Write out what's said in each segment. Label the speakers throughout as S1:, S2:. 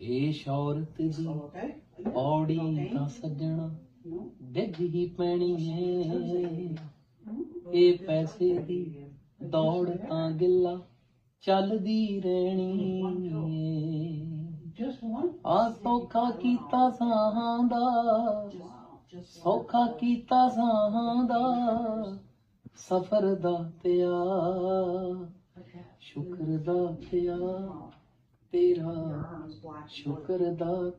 S1: ਇਹ ਸ਼ੌਰਤ ਦੀ. ਔੜੀ. ਤਾਂ ਸੱਜਣਾ. ਡਿੱਗ ਹੀ ਪੈਣੀ ਹੈ ਇਹ ਪੈਸੇ ਦੀ ਦੌੜ ਤਾਂ ਗਿੱਲਾ ਚੱਲਦੀ ਰਹਿਣੀ. ਆ ਸੌਖਾ ਕੀਤਾ ਸਾਹਾਂ ਦਾ. ਸੌਖਾ ਕੀਤਾ ਸਾਹਾਂ ਦਾ ਸਫਰ ਦਾ
S2: Okay.
S1: ਸ਼ੁਕਰ ਦਾ ਤਿਆ ਤੇਰਾ
S2: Your arms
S1: ਸ਼ੁਕਰ ਦਾ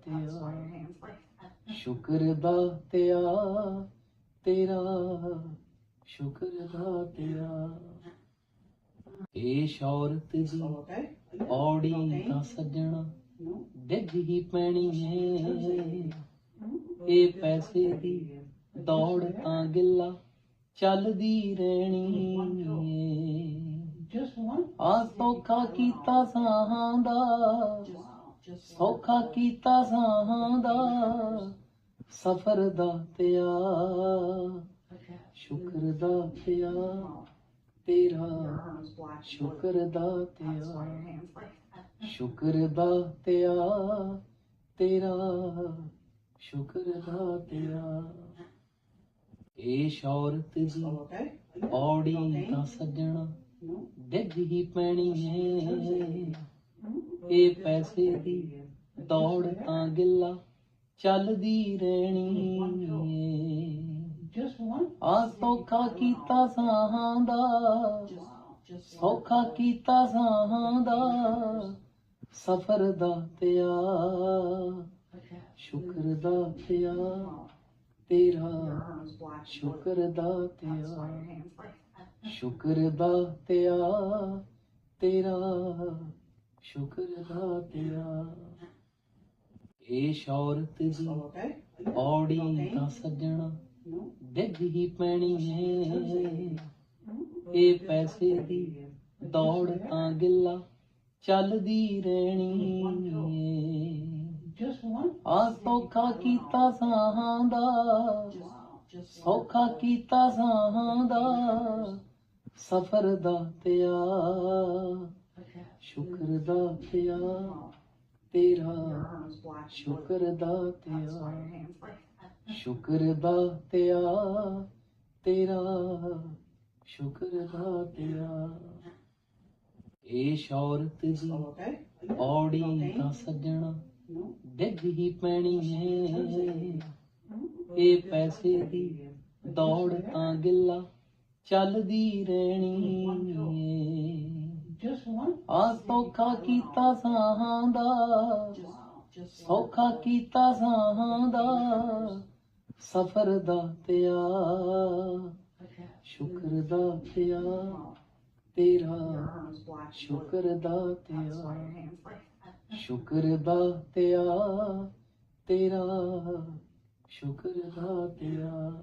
S1: ਸ਼ੁਕਰ ਦਾ ਤੇਰਾ ਸ਼ੁਕਰ ਦਾ ਤਿਆ ਇਹ ਸ਼ੌਰਤ ਦੀ
S2: Okay.
S1: ਔੜੀ ਤਾਂ ਸੱਜਣਾ
S2: No.
S1: ਡਿੱਗ ਹੀ ਪੈਣੀ ਹੈ ਇਹ ਪੈਸੇ ਦੀ ਦੌੜ ਤਾਂ ਗਿੱਲਾ ਚੱਲਦੀ ਰਹਿਣੀ ਏ
S2: Just one.
S1: ਆ ਸੌਖਾ ਕੀਤਾ ਸਾਹਾਂ ਦਾ. ਸੌਖਾ ਕੀਤਾ ਸਾਹਾਂ ਦਾ ਸਫਰ ਦਾ ਤਿਆ
S2: Okay.
S1: ਸ਼ੁਕਰ ਦਾ ਤਿਆ ਤੇਰਾ. ਸ਼ੁਕਰ ਦਾ ਤਿਆ. ਸ਼ੁਕਰ ਦਾ ਤਿਆ ਤੇਰਾ ਸ਼ੁਕਰ ਦਾ ਤਿਆ ਇਹ ਸ਼ੌਰਤ ਦੀ. ਔੜੀ. ਤਾਂ ਸੱਜਣਾ. ਡਿੱਗ ਹੀ ਪੈਣੀ ਹੈ ਇਹ ਪੈਸੇ ਦੀ ਦੌੜ ਤਾਂ ਗਿੱਲਾ ਚੱਲਦੀ ਰਹਿਣੀ ਏ ਆ ਸੌਖਾ ਕੀਤਾ ਸਾਹਾਂ ਦਾ, ਸੌਖਾ ਕੀਤਾ ਸਾਹਾਂ ਦਾ, ਸਫਰ ਦਾ ਪਿਆ
S2: Okay.
S1: ਸ਼ੁਕਰ ਦਾ ਪਿਆ ਤੇਰਾ
S2: Your
S1: ਸ਼ੁਕਰ ਦਾ
S2: ਪਿਆ
S1: ਸ਼ੁਕਰ ਦਾ ਤਿਆ ਤੇਰਾ ਸ਼ੁਕਰ ਦਾ ਤਿਆ ਇਹ ਸ਼ੌਰਤ ਦੀ. ਔੜੀ. ਤਾਂ ਸੱਜਣਾ. ਡਿੱਗ ਹੀ ਪੈਣੀ ਹੈ. ਇਹ ਪੈਸੇ ਦੀ ਦੌੜ ਤਾਂ ਗਿੱਲਾ ਚੱਲਦੀ ਰਹਿਣੀ ਏ. ਆ ਸੌਖਾ ਕੀਤਾ ਸਾਹਾਂ ਦਾ. ਸੌਖਾ ਕੀਤਾ ਸਾਹਾਂ ਦਾ ਸਫਰ ਦਾ ਤਿਆ
S2: Okay.
S1: ਸ਼ੁਕਰ ਦਾ ਤਿਆ ਤੇਰਾ. ਸ਼ੁਕਰ ਦਾ
S2: that.
S1: ਸ਼ੁਕਰ ਦਾ ਤਿਆ ਤੇਰਾ ਸ਼ੁਕਰ ਦਾ ਤਿਆ ਇਹ ਸ਼ੌਰਤ ਦੀ. ਔੜੀ. ਤਾਂ ਸੱਜਣਾ. ਡਿੱਗ ਹੀ ਪੈਣੀ ਹੈ. ਇਹ ਪੈਸੇ ਦੀ ਦੌੜ ਤਾਂ ਗਿੱਲਾ ਚੱਲਦੀ ਰਹਿਣੀ ਏ. ਆ ਸੌਖਾ ਕੀਤਾ ਸਾਹਾਂ ਦਾ. ਸੌਖਾ ਕੀਤਾ ਸਾਹਾਂ ਦਾ ਸਫਰ ਦਾ ਤਿਆ. ਸ਼ੁਕਰ ਦਾ ਤਿਆ ਤੇਰਾ. ਸ਼ੁਕਰ ਦਾ ਤਿਆ. ਸ਼ੁਕਰ ਦਾ ਤਿਆ ਤੇਰਾ ਸ਼ੁਕਰ ਦਾ ਤਿਆ